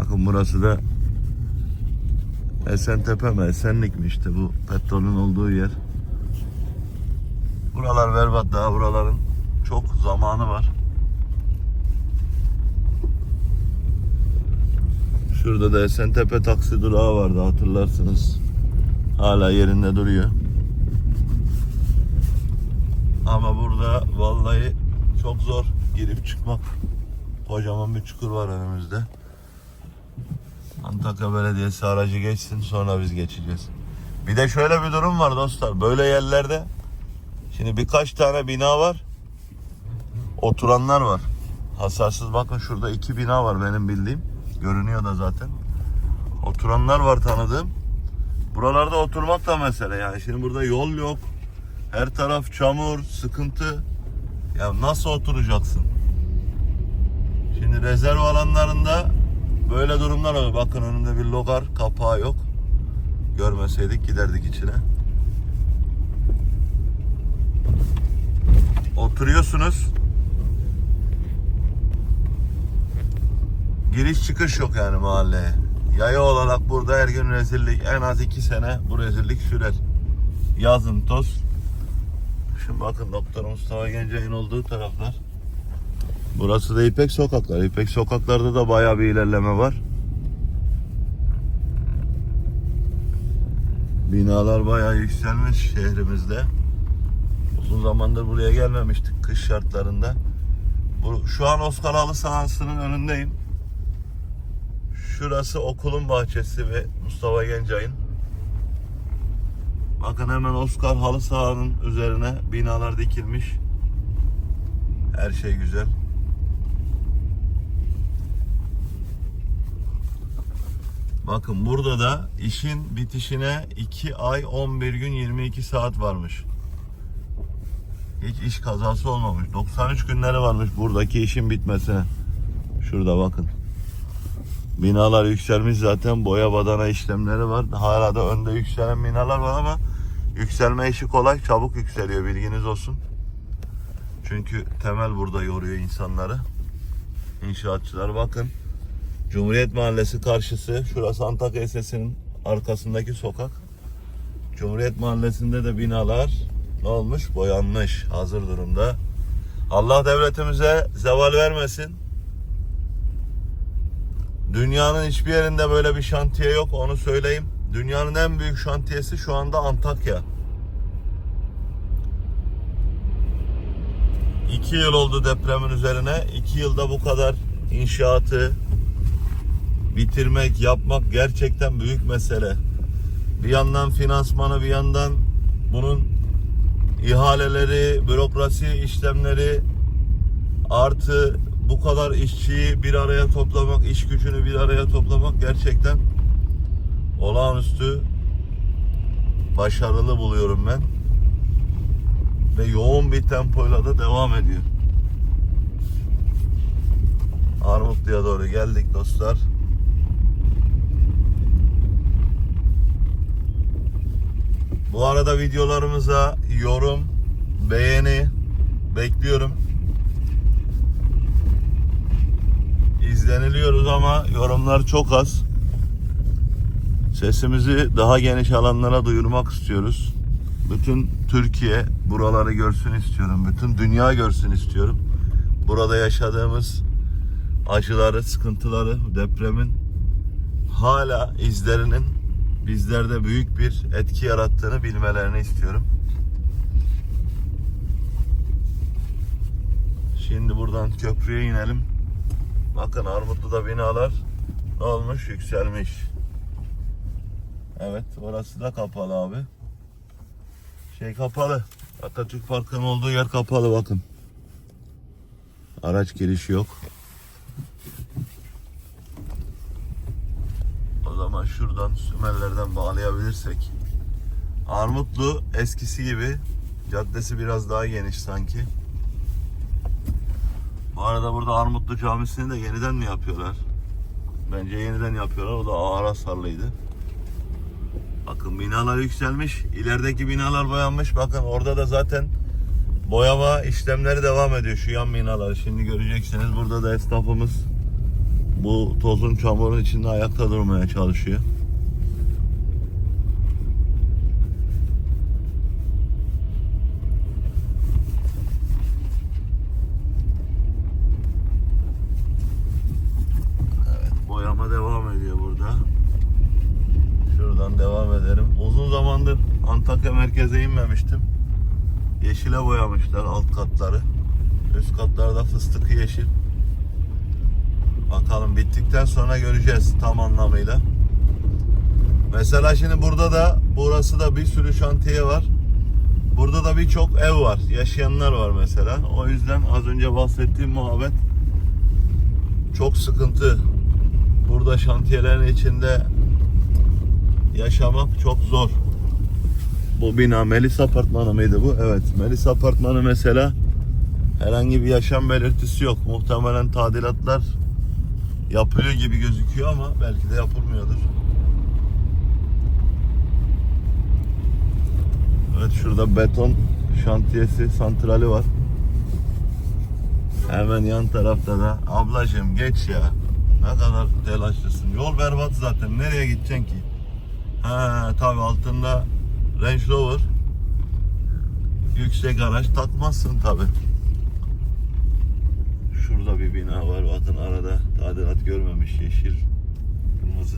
Bakın burası da Esentepe mi? Esenlik mi işte bu petrolün olduğu yer. Buralar berbat daha buraların çok zamanı var. Şurada da Esentepe taksi durağı vardı hatırlarsınız. Hala yerinde duruyor. Ama burada vallahi çok zor girip çıkmak. Kocaman bir çukur var önümüzde. Antakya Belediyesi aracı geçsin sonra biz geçeceğiz. Bir de şöyle bir durum var dostlar. Böyle yerlerde şimdi birkaç tane bina var. Oturanlar var. Hasarsız bakın şurada iki bina var benim bildiğim. Görünüyor da zaten. Oturanlar var tanıdığım. Buralarda oturmak da mesele yani. Şimdi burada yol yok. Her taraf çamur, sıkıntı. Ya nasıl oturacaksın? Şimdi rezerv alanlarında böyle durumlar oluyor. Bakın önümde bir logar kapağı yok. Görmeseydik giderdik içine. Oturuyorsunuz. Giriş çıkış yok yani mahalleye. Yaya olarak burada her gün rezillik en az iki sene bu rezillik sürer. Yazın toz. Şimdi bakın Doktor Mustafa Gencay'ın olduğu taraflar. Burası da İpek Sokaklar. İpek Sokaklarda da bayağı bir ilerleme var. Binalar bayağı yükselmiş şehrimizde. Uzun zamandır buraya gelmemiştik kış şartlarında. Şu an Oscar Halı sahasının önündeyim. Şurası okulun bahçesi ve Mustafa Gencay'ın. Bakın hemen Oscar halı sahanın üzerine binalar dikilmiş. Her şey güzel. Bakın burada da işin bitişine 2 ay 11 gün 22 saat varmış. Hiç iş kazası olmamış. 93 günleri varmış buradaki işin bitmesine. Şurada bakın. Binalar yükselmiş zaten boya badana işlemleri var. Hala da önde yükselen binalar var ama yükselme işi kolay. Çabuk yükseliyor bilginiz olsun. Çünkü temel burada yoruyor insanları. İnşaatçılar bakın. Cumhuriyet Mahallesi karşısı. Şurası Antakya Lisesi'nin arkasındaki sokak. Cumhuriyet Mahallesi'nde de binalar ne olmuş? Boyanmış. Hazır durumda. Allah devletimize zeval vermesin. Dünyanın hiçbir yerinde böyle bir şantiye yok onu söyleyeyim. Dünyanın en büyük şantiyesi şu anda Antakya. İki yıl oldu depremin üzerine. İki yılda bu kadar inşaatı bitirmek, yapmak gerçekten büyük mesele. Bir yandan finansmanı, bir yandan bunun ihaleleri, bürokrasi işlemleri artı bu kadar işçiyi bir araya toplamak, iş gücünü bir araya toplamak gerçekten olağanüstü başarılı buluyorum ben. Ve yoğun bir tempoyla da devam ediyor. Armutlu'ya doğru geldik dostlar. Bu arada videolarımıza yorum, beğeni bekliyorum. izleniliyoruz ama yorumlar çok az. Sesimizi daha geniş alanlara duyurmak istiyoruz. Bütün Türkiye buraları görsün istiyorum. Bütün dünya görsün istiyorum. Burada yaşadığımız acıları, sıkıntıları, depremin hala izlerinin bizlerde büyük bir etki yarattığını bilmelerini istiyorum. Şimdi buradan köprüye inelim. Bakın Armutlu'da binalar ne olmuş? Yükselmiş. Evet orası da kapalı abi. Şey kapalı. Atatürk Parkı'nın olduğu yer kapalı bakın. Araç girişi yok. O zaman şuradan Sümerlerden bağlayabilirsek. Armutlu eskisi gibi. Caddesi biraz daha geniş sanki. Bu arada burada Armutlu Camisi'ni de yeniden mi yapıyorlar? Bence yeniden yapıyorlar. O da ağır hasarlıydı. Bakın binalar yükselmiş. İlerideki binalar boyanmış. Bakın orada da zaten boyama işlemleri devam ediyor. Şu yan binalar. Şimdi göreceksiniz burada da esnafımız Bu tozun çamurun içinde ayakta durmaya çalışıyor. Evet, boyama devam ediyor burada. Şuradan devam edelim. Uzun zamandır Antakya merkeze inmemiştim. Yeşile boyamışlar alt katları. Üst katlarda fıstık yeşil. Bakalım bittikten sonra göreceğiz tam anlamıyla. Mesela şimdi burada da burası da bir sürü şantiye var. Burada da birçok ev var. Yaşayanlar var mesela. O yüzden az önce bahsettiğim muhabbet çok sıkıntı. Burada şantiyelerin içinde yaşamak çok zor. Bu bina Melis Apartmanı mıydı bu? Evet. Melis Apartmanı mesela herhangi bir yaşam belirtisi yok. Muhtemelen tadilatlar yapılıyor gibi gözüküyor ama belki de yapılmıyordur. Evet şurada beton şantiyesi, santrali var. Hemen yan tarafta da ablacığım geç ya. Ne kadar telaşlısın. Yol berbat zaten. Nereye gideceksin ki? Ha tabi altında Range Rover. Yüksek araç takmazsın tabi. Şurada bir bina var. Bakın arada tadilat görmemiş yeşil kırmızı.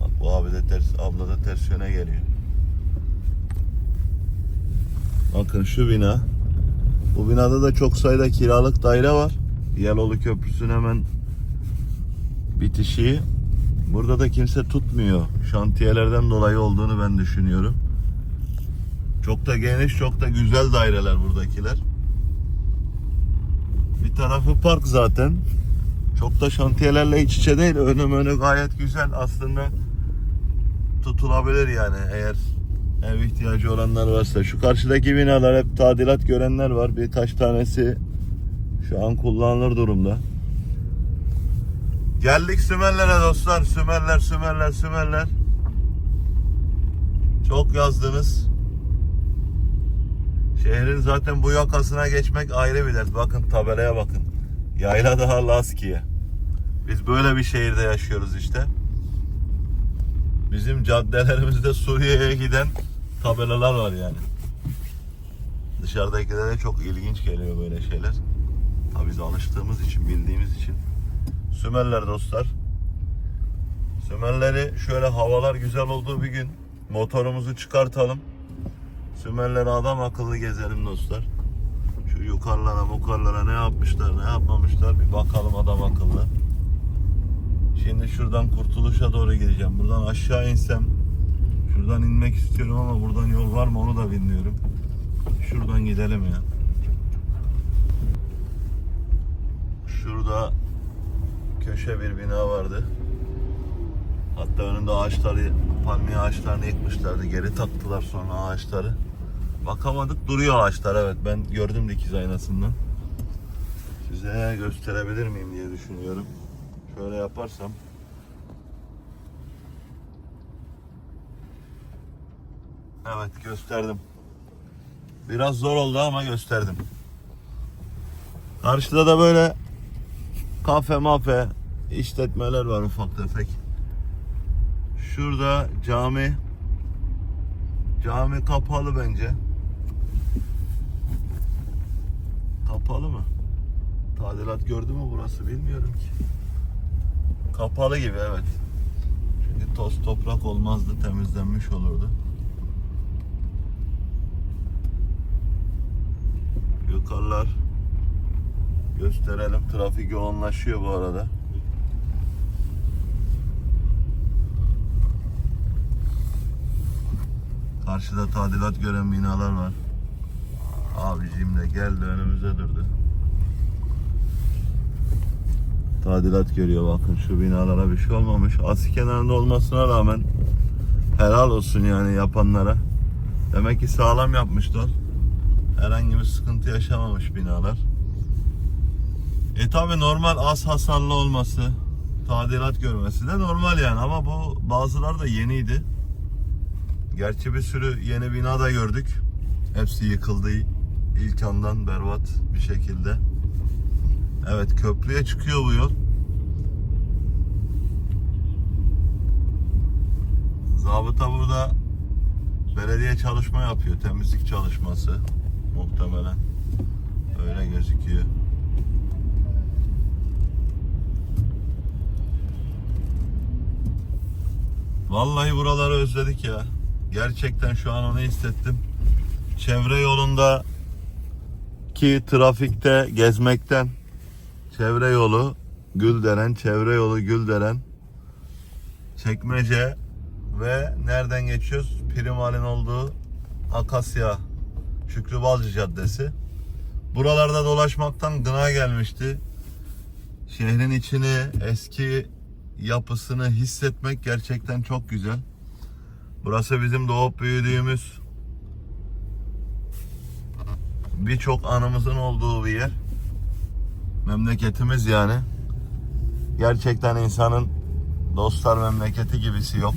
Bak bu abi de ters, abla da ters yöne geliyor. Bakın şu bina. Bu binada da çok sayıda kiralık daire var. Yalolu Köprüsü'nün hemen bitişiği. Burada da kimse tutmuyor. Şantiyelerden dolayı olduğunu ben düşünüyorum. Çok da geniş, çok da güzel daireler buradakiler. Bir tarafı park zaten. Çok da şantiyelerle iç içe değil. Önü önü gayet güzel. Aslında tutulabilir yani eğer ev ihtiyacı olanlar varsa. Şu karşıdaki binalar hep tadilat görenler var. Bir taş tanesi şu an kullanılır durumda. Geldik Sümerlere dostlar. Sümerler, Sümerler, Sümerler. Çok yazdınız. Şehrin zaten bu yakasına geçmek ayrı bir dert. Bakın tabelaya bakın. Yayla daha Laskiye. Biz böyle bir şehirde yaşıyoruz işte. Bizim caddelerimizde Suriye'ye giden tabelalar var yani. Dışarıdakilere çok ilginç geliyor böyle şeyler. Tabii biz alıştığımız için, bildiğimiz için. Sümerler dostlar. Sümerleri şöyle havalar güzel olduğu bir gün motorumuzu çıkartalım. Sümerleri adam akıllı gezelim dostlar. Şu yukarılara mukarlara ne yapmışlar ne yapmamışlar bir bakalım adam akıllı. Şimdi şuradan kurtuluşa doğru gideceğim. Buradan aşağı insem şuradan inmek istiyorum ama buradan yol var mı onu da bilmiyorum. Şuradan gidelim ya. Şurada köşe bir bina vardı. Hatta önünde ağaçları, palmiye ağaçlarını yıkmışlardı. Geri taktılar sonra ağaçları. Bakamadık duruyor ağaçlar evet. Ben gördüm dikiz aynasından. Size gösterebilir miyim diye düşünüyorum. Şöyle yaparsam. Evet gösterdim. Biraz zor oldu ama gösterdim. Karşıda da böyle kafe mafe işletmeler var ufak tefek. Şurada cami. Cami kapalı bence. Kapalı mı? Tadilat gördü mü burası bilmiyorum ki. Kapalı gibi evet. Çünkü toz toprak olmazdı temizlenmiş olurdu. Yukarılar gösterelim. Trafik yoğunlaşıyor bu arada. Karşıda tadilat gören binalar var. Abicim de geldi önümüze durdu. Tadilat görüyor bakın şu binalara bir şey olmamış. Asi kenarında olmasına rağmen helal olsun yani yapanlara. Demek ki sağlam yapmışlar. Herhangi bir sıkıntı yaşamamış binalar. E tabi normal az hasarlı olması, tadilat görmesi de normal yani ama bu bazıları da yeniydi. Gerçi bir sürü yeni bina da gördük. Hepsi yıkıldı ilk andan berbat bir şekilde. Evet köprüye çıkıyor bu yol. Zabıta burada belediye çalışma yapıyor. Temizlik çalışması muhtemelen. Öyle gözüküyor. Vallahi buraları özledik ya. Gerçekten şu an onu hissettim. Çevre yolunda ki trafikte gezmekten çevre yolu Gülderen, çevre yolu Gülderen Çekmece ve nereden geçiyoruz? Primal'in olduğu Akasya Şükrü Balcı Caddesi. Buralarda dolaşmaktan gına gelmişti. Şehrin içini, eski yapısını hissetmek gerçekten çok güzel. Burası bizim doğup büyüdüğümüz birçok anımızın olduğu bir yer. Memleketimiz yani. Gerçekten insanın dostlar memleketi gibisi yok.